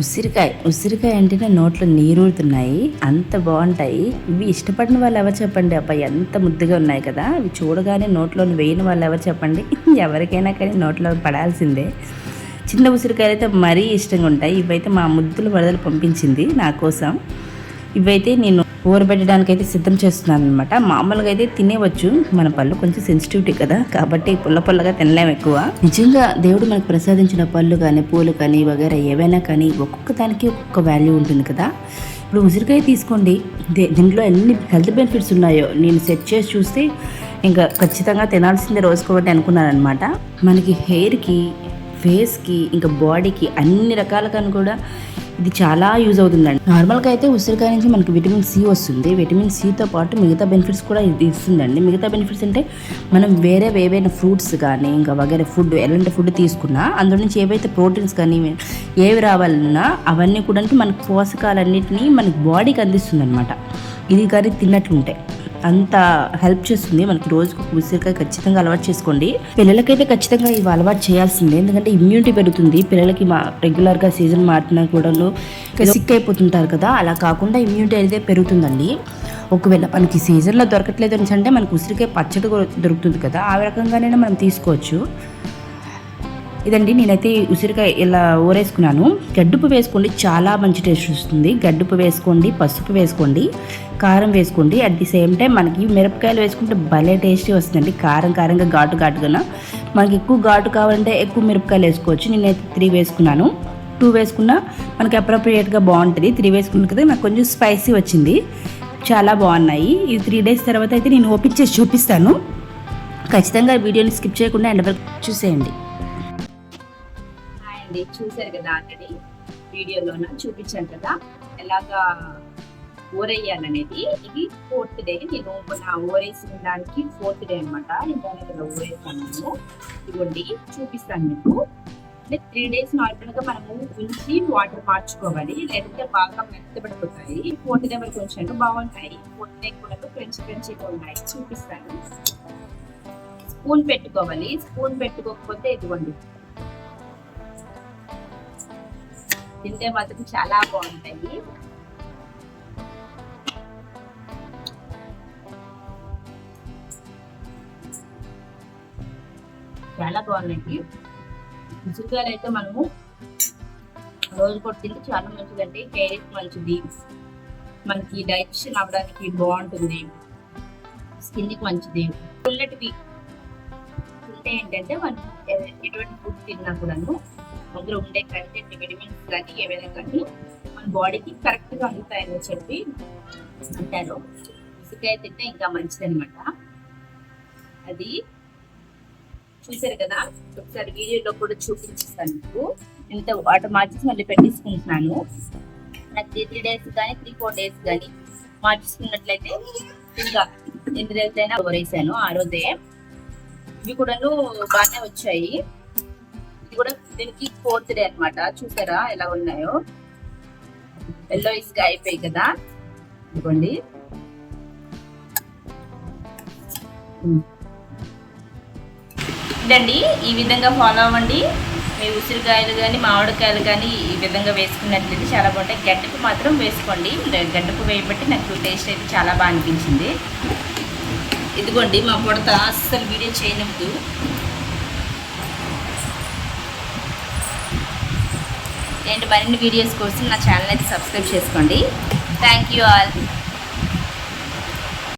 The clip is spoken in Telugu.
ఉసిరికాయ. ఉసిరికాయ అంటేనే నోట్లో నీరూరుతున్నాయి అంత బాగుంటాయి. ఇవి ఇష్టపడిన వాళ్ళు ఎవరు చెప్పండి? అబ్బాయి ఎంత ముద్దుగా ఉన్నాయి కదా. ఇవి చూడగానే నోట్లో వేయని వాళ్ళు ఎవరు చెప్పండి? ఎవరికైనా కానీ నోట్లో పడాల్సిందే. చిన్న ఉసిరికాయలు అయితే మరీ ఇష్టంగా ఉంటాయి. ఇవైతే మా ముద్దులు వరదలు పంపించింది నా కోసం. ఇవైతే నేను ఊరబెట్టడానికి అయితే సిద్ధం చేస్తున్నాను అనమాట మామూలుగా అయితే తినేవచ్చు. మన పళ్ళు కొంచెం సెన్సిటివిటీ కదా. కాబట్టి పుల్ల పుల్లగా తినలేము ఎక్కువ. నిజంగా దేవుడు మనకు ప్రసాదించిన పళ్ళు కానీ పూలు కానీ వగేరా ఏవైనా కానీ ఒక్కొక్క దానికి ఒక్కొక్క వాల్యూ ఉంటుంది కదా. ఇప్పుడు ఉసిరికాయ తీసుకోండి. దే- దీంట్లో ఎన్ని హెల్త్ బెనిఫిట్స్ ఉన్నాయో నేను సెట్ చేసి చూస్తే ఇంకా ఖచ్చితంగా తినాల్సిందే రోజుకోబట్టి అనుకున్నాను అనమాట మనకి హెయిర్కి ఫేస్కి ఇంకా బాడీకి అన్ని రకాలుగా కూడా ఇది చాలా యూజ్ అవుతుందండి. నార్మల్గా అయితే ఉసిరికాయ నుంచి మనకి విటమిన్ సి వస్తుంది. విటమిన్ సితో పాటు మిగతా బెనిఫిట్స్ కూడా ఇది ఇస్తుందండి. మిగతా బెనిఫిట్స్ అంటే మనం వేరే ఏవైనా ఫ్రూట్స్ కానీ ఇంకా వగేరే ఫుడ్ ఎలాంటి ఫుడ్ తీసుకున్నా అందులో నుంచి ఏవైతే ప్రోటీన్స్ కానీ ఏవి రావాలన్నా అవన్నీ కూడా అంటే మనకు పోషకాలన్నింటినీ మనకి బాడీకి అందిస్తుంది అనమాట ఇది కానీ తిన్నట్లుంటాయి అంత హెల్ప్ చేస్తుంది. మనకి రోజుకు ఉసిరికాయ ఖచ్చితంగా అలవాటు చేసుకోండి. పిల్లలకైతే ఖచ్చితంగా ఇవి అలవాటు చేయాల్సిందే. ఎందుకంటే ఇమ్యూనిటీ పెరుగుతుంది. పిల్లలకి మా రెగ్యులర్గా సీజన్ మారినా కూడా సిక్ అయిపోతుంటారు కదా. అలా కాకుండా ఇమ్యూనిటీ అయితే పెరుగుతుందండి. ఒకవేళ మనకి సీజన్లో దొరకట్లేదు అని అంటే మనకు ఉసిరికాయ పచ్చడి దొరుకుతుంది కదా. ఆ రకంగానే మనం తీసుకోవచ్చు. ఇదండి నేనైతే ఉసిరికాయ ఇలా ఊరేసుకున్నాను. గడ్డుపు వేసుకోండి చాలా మంచి టేస్ట్ వస్తుంది గడ్డుపు వేసుకోండి పసుపు వేసుకోండి కారం వేసుకోండి. అట్ ది సేమ్ టైం మనకి మిరపకాయలు వేసుకుంటే భలే టేస్టీ వస్తుందండి. కారం కారంగా ఘాటు ఘాటుగా మనకి ఎక్కువ ఘాటు కావాలంటే ఎక్కువ మిరపకాయలు వేసుకోవచ్చు. నేనైతే త్రీ వేసుకున్నాను. టూ వేసుకున్నా మనకి అప్రోప్రియేట్గా బాగుంటుంది. త్రీ వేసుకున్న కదా నాకు కొంచెం స్పైసీ వచ్చింది. చాలా బాగున్నాయి. ఈ త్రీ డేస్ తర్వాత అయితే నేను ఓపెన్ చేసి చూపిస్తాను. ఖచ్చితంగా వీడియోని స్కిప్ చేయకుండా ఎండ వరకు చూసేయండి. అండి చూశారు కదా ఆల్రెడీ వీడియోలోన చూపించాను కదా. ఎలాగా ఊరేయాలనేది. ఇది ఫోర్త్ డే. నేను నా ఊరేసిన దానికి ఫోర్త్ డే అనమాట నేను ఇలా ఊరేసాను ఇవ్వండి చూపిస్తాను మీకు. అంటే త్రీ డేస్ నార్మల్గా మనము ఉంచి వాటర్ మార్చుకోవాలి. లేదంటే బాగా మెత్తబడిపోతాయి. ఫోర్త్ డే వరకు ఉంచాను. బాగుంటాయి. ఫోర్త్ డే కూడా క్రంచి క్రంచిగా ఉన్నాయి. చూపిస్తాను. స్పూన్ పెట్టుకోవాలి. స్పూన్ పెట్టుకోకపోతే ఇదిగోండి. తింటే మాత్రం చాలా బాగుంటాయి. చాలా బాగున్నాయి. ఉసిరికాయలు అయితే మనము రోజు కూడా తింటే చాలా మంచిదండి హెయిర్కి మంచిది. మనకి డైజెషన్ అవ్వడానికి బాగుంటుంది. స్కిన్కి మంచిది. పుల్లటివి తింటే ఏంటంటే మనం ఎటువంటి ఫుడ్ తిన్నా కూడాను అందులో ఉండే కంటెంట్ విటమిన్స్ కానీ ఏవైనా కానీ మన బాడీకి కరెక్ట్గా అందుతాయని చెప్పి అంటారు. ఉసిరికాయ తింటే ఇంకా మంచిది అనమాట అది చూసారు కదా? ఒకసారి వీడియోలో కూడా చూపించేస్తాను మీకు. ఇంత వాటర్ మార్చేసి మళ్ళీ పెట్టేసుకుంటున్నాను. నాకు త్రీ త్రీ డేస్ కానీ త్రీ ఫోర్ డేస్ కానీ మార్చేసుకున్నట్లయితే ఇంకా ఎన్ని డేస్ అయినా ఆ రోజే. ఇవి కూడాను బాగానే వచ్చాయి. దీనికి ఫోర్త్ డే అన్నమాట. చూసారా ఎలా ఉన్నాయో? ఎల్లో ఇసుక అయిపోయి కదా? ఇదిగోండి. ఇదండి ఈ విధంగా ఫాలో అవ్వండి. మీ ఉసిరికాయలు కానీ మామిడికాయలు కానీ ఈ విధంగా వేసుకున్నట్లయితే చాలా బాగుంటాయి. గడ్డపు మాత్రం వేసుకోండి. గడ్డపు వేయబట్టి నాకు టేస్ట్ అయితే చాలా బాగా అనిపించింది. ఇదిగోండి మా పొడత అస్సలు వీడియో చేయనప్పుడు ఇలాంటి మరిన్ని వీడియోస్ కోసం నా ఛానల్ అయితే సబ్స్క్రైబ్ చేసుకోండి. Thank you all